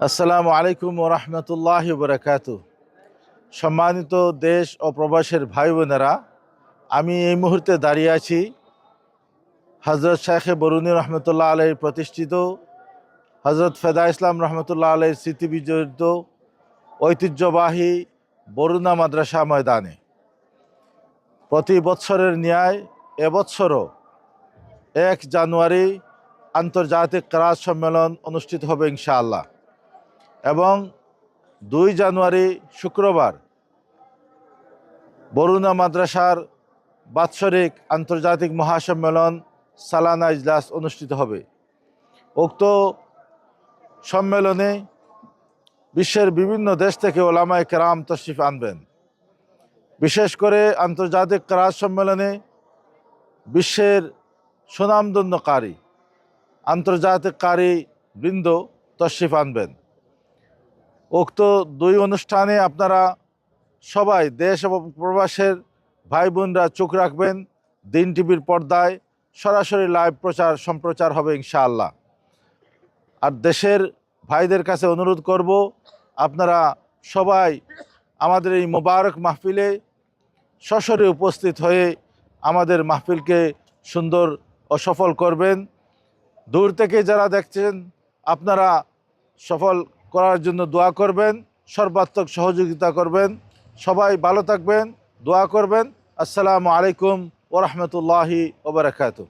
আসসালামু আলাইকুম ওরহমতুল্লাহ বরকাত সম্মানিত দেশ ও প্রবাসের ভাই বোনেরা, আমি এই মুহূর্তে দাঁড়িয়ে আছি হজরত শেখে বরুণী রহমতুল্লাহ আলহীর প্রতিষ্ঠিত হজরত ফেদা ইসলাম রহমতুল্লাহ আলহীর স্মৃতি বিজড়িত ঐতিহ্যবাহী বরুণা মাদ্রাসা ময়দানে। প্রতি বৎসরের ন্যায় এবৎসরও এক জানুয়ারি আন্তর্জাতিক ক্রাস সম্মেলন অনুষ্ঠিত হবে ইনশাআল্লাহ। এবং দুই জানুয়ারি শুক্রবার বরুণা মাদ্রাসার বাৎসরিক আন্তর্জাতিক মহাসম্মেলন সালানা ইজলাস অনুষ্ঠিত হবে। উক্ত সম্মেলনে বিশ্বের বিভিন্ন দেশ থেকে ওলামায় কেরাম তশরিফ আনবেন। বিশেষ করে আন্তর্জাতিক ক্রাস সম্মেলনে বিশ্বের সুনামধন্য কারি, আন্তর্জাতিক কারি বৃন্দ তশরিফ আনবেন। উক্ত দুই অনুষ্ঠানে আপনারা সবাই দেশ এবং প্রবাসের ভাই বোনরা চোখ রাখবেন। দিন টিভির পর্দায় সরাসরি লাইভ প্রচার, সম্প্রচার হবে ইনশাআল্লাহ। আর দেশের ভাইদের কাছে অনুরোধ করব, আপনারা সবাই আমাদের এই মোবারক মাহফিলে সশরে উপস্থিত হয়ে আমাদের মাহফিলকে সুন্দর ও সফল করবেন। দূর থেকে যারা দেখছেন, আপনারা সফল করার জন্য দোয়া করবেন, সর্বাত্মক সহযোগিতা করবেন। সবাই ভালো থাকবেন, দোয়া করবেন। আসসালামু আলাইকুম ওরহমতুল্লাহি ওবরাকাতু